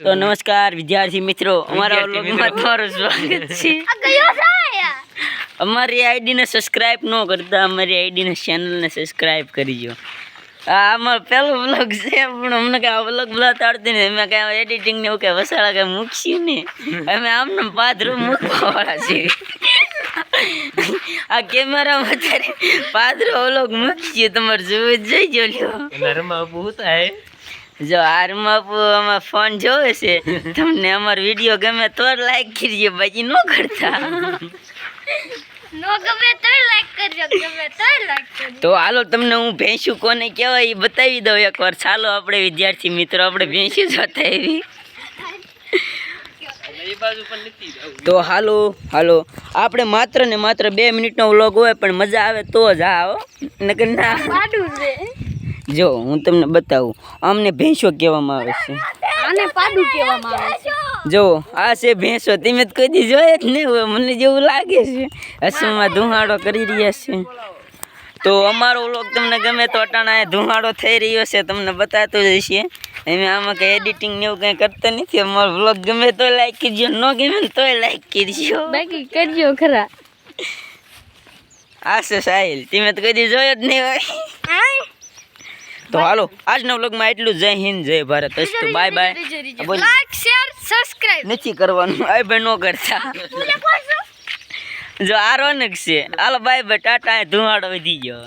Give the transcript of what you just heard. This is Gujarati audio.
તો નમસ્કાર. વિદ્યાર્થી મિત્રો. અમારા વ્લોગમાં તમારું સ્વાગત છે. અમારી આઈડીને સબસ્ક્રાઇબ ન કરતા અમારી આઈડીને ચેનલને સબસ્ક્રાઇબ કરીજો આ આમાં પહેલો વ્લોગ છે પણ અમને કાંઈ આ વ્લોગ બોલાતા તાડતી નહીં અમે કાંઈ એડિટિંગ ને એવું કાંઈ વસાડા કાંઈ મૂકશું ને અમે આમને પાથરું મૂકવા વાળા છીએ. આ કેમેરામાં અત્યારે પાદરો વ્લોગ મૂકીએ. તમારે જોવું જ જઈ લ્યો. નરમાં બહુ હે જો આરમાં આમાં ફોન જોવે છે. તમને અમારો વીડિયો ગમે તો લાઈક કરજો બાકી ન કરતા. નો ગમે તો લાઈક કરજો ગમે તો લાઈક કરજો. તો હાલો તમને હું ભેંસું કોને કહેવાય એ બતાવી દઉં એકવાર. ચાલો આપણે વિદ્યાર્થી મિત્રો આપણે ભેંસું જોતા એવી તો હાલો હાલો. આપણે માત્ર ને માત્ર બે મિનિટનો વ્લોગ હોય પણ મજા આવે તો જ આવો નકર ના. પાડું છે. જો હું તમને બતાવું. અમને ભેંસો કહેવામાં આવે છે. આને પાડું કહેવામાં આવે છે. જો આ છે ભેંસો. તમે તો કોઈ દી જોયે જ નહીં હોય. મને જેવું લાગે છે. હસમાં ધુમાડો કરી રહ્યા છે. તો અમારો વ્લોગ તમને ગમે તો અટાણા ધુમાડો થઈ રહ્યો છે. તમને બતાતો જ છે અમે આમાં કંઈ એડિટિંગ ને એવું કંઈ કરતા નથી. અમારો વ્લોગ ગમે તો લાઈક કરજો. ન ગમે તોય લાઈક કરજો. બાકી કરજો ખરા. આ છે સાહિલ. તમે તો કદી જોયો જ નહીં હોય. તો હાલો આજના વ્લોગમાં એટલું જય હિન્દ જય ભારત. અસ્તુ bye bye. Like share subscribe નથી કરવાનું. આ ભાઈ નો કરતા. જો આ રોનક છે. હાલો બાય બાય. ટાટા ધુમાડો વધી ગયો.